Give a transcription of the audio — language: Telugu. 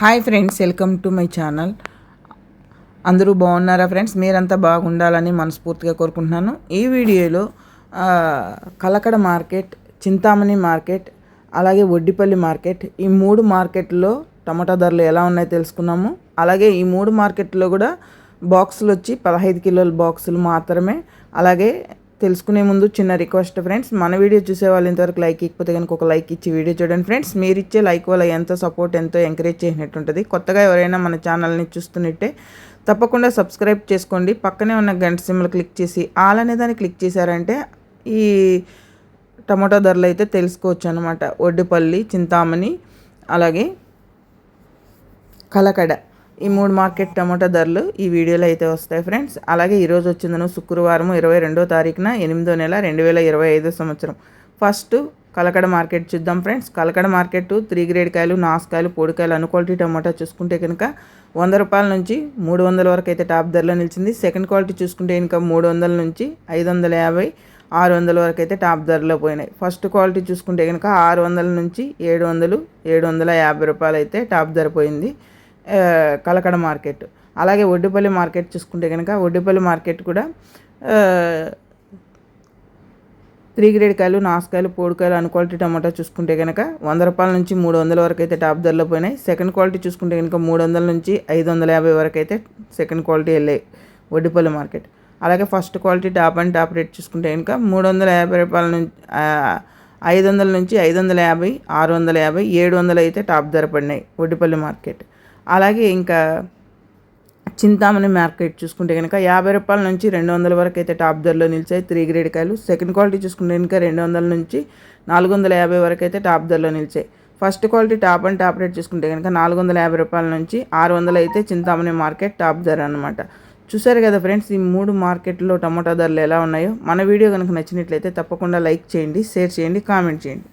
Hi friends welcome to my channel. అందరూ బాగున్నారా ఫ్రెండ్స్? మీరంతా బాగుండాలని మనస్ఫూర్తిగా కోరుకుంటున్నాను. ఈ వీడియోలో కలకడ మార్కెట్ చింతామణి మార్కెట్ అలాగే ఒడ్డిపల్లి మార్కెట్ ఈ మూడు మార్కెట్లో టమాటా ధరలు ఎలా ఉన్నాయో తెలుసుకున్నాము. అలాగే ఈ మూడు మార్కెట్లో కూడా బాక్సులు వచ్చి పదహైదు కిలోల బాక్సులు మాత్రమే. అలాగే తెలుసుకునే ముందు చిన్న రిక్వెస్ట్ ఫ్రెండ్స్ మన వీడియో చూసే వాళ్ళు ఇంతవరకు లైక్ ఇకపోతే కనుక ఒక లైక్ ఇచ్చి వీడియో చూడండి ఫ్రెండ్స్. మీరు ఇచ్చే లైక్ వల్ల ఎంతో సపోర్ట్ ఎంతో ఎంకరేజ్ చేసినట్టు ఉంటుంది కొత్తగా ఎవరైనా మన ఛానల్ని చూస్తున్నట్టే తప్పకుండా సబ్స్క్రైబ్ చేసుకోండి. పక్కనే ఉన్న గంట సిమ్లు క్లిక్ చేసి ఆల్ అనే దాన్ని క్లిక్ చేశారంటే ఈ టమాటో ధరలు అయితే తెలుసుకోవచ్చు అనమాట ఒడ్డుపల్లి చింతామణి అలాగే కలకడ. ఈ మూడు మార్కెట్ టమాటా ధరలు ఈ వీడియోలో అయితే వస్తాయి ఫ్రెండ్స్. అలాగే ఈరోజు వచ్చిందను శుక్రవారం ఇరవై రెండో తారీఖున ఎనిమిదో నెల రెండు వేల ఇరవై ఐదో సంవత్సరం. ఫస్ట్ కలకడ మార్కెట్ చూద్దాం friends. Kalakada market three grade కాయలు నాసుకాయలు పొడికాయలు అను క్వాలిటీ టమాటా చూసుకుంటే కనుక వంద రూపాయల నుంచి మూడు వందల వరకు అయితే టాప్ ధరలో నిలిచింది. సెకండ్ క్వాలిటీ చూసుకుంటే ఇంకా మూడు వందల నుంచి ఐదు వందల యాభై ఆరు వందల వరకు అయితే టాప్ ధరలో పోయినాయి. ఫస్ట్ క్వాలిటీ చూసుకుంటే కనుక ఆరు వందల నుంచి ఏడు వందలు ఏడు వందల యాభై రూపాయలు అయితే టాప్ ధర పోయింది. కలకడ మార్కెట్. అలాగే ఒడ్డుపల్లి మార్కెట్ చూసుకుంటే కనుక ఒడ్డుపల్లి మార్కెట్ కూడా త్రీ గ్రేడ్ కాయలు నాసుకాయలు పోడుకాయలు అన్ క్వాలిటీ టమాటా చూసుకుంటే కనుక వంద రూపాయల నుంచి మూడు వందల వరకు అయితే టాప్ ధరలో పోయినాయి. సెకండ్ క్వాలిటీ చూసుకుంటే కనుక మూడు వందల నుంచి ఐదు వందల యాభై వరకు అయితే సెకండ్ క్వాలిటీ వెళ్ళాయి ఒడ్డిపల్లి మార్కెట్. అలాగే first quality top and top rate చూసుకుంటే కనుక మూడు వందల యాభై రూపాయల నుంచి ఐదు వందల నుంచి ఐదు వందల యాభై ఆరు వందల యాభై ఏడు వందలు అయితే టాప్ ధర పడినాయి ఒడ్డిపల్లి మార్కెట్. అలాగే ఇంకా చింతామణి మార్కెట్ చూసుకుంటే కనుక యాభై రూపాయల నుంచి రెండు వందల వరకు అయితే టాప్ ధరలో నిలిచాయి. త్రీ గ్రేడ్ కాయలు. సెకండ్ క్వాలిటీ చూసుకుంటే కనుక రెండు వందల నుంచి నాలుగు వందల యాభై వరకు అయితే టాప్ ధరలో నిలిచాయి. First quality top and top rate చూసుకుంటే కనుక నాలుగు వందల యాభై రూపాయల నుంచి ఆరు వందలు అయితే చింతామణి మార్కెట్ టాప్ ధర అనమాట చూసారు కదా ఫ్రెండ్స్ ఈ మూడు మార్కెట్లో టమాటా ధరలు ఎలా ఉన్నాయో? మన వీడియో కనుక నచ్చినట్లయితే తప్పకుండా లైక్ చేయండి షేర్ చేయండి కామెంట్ చేయండి.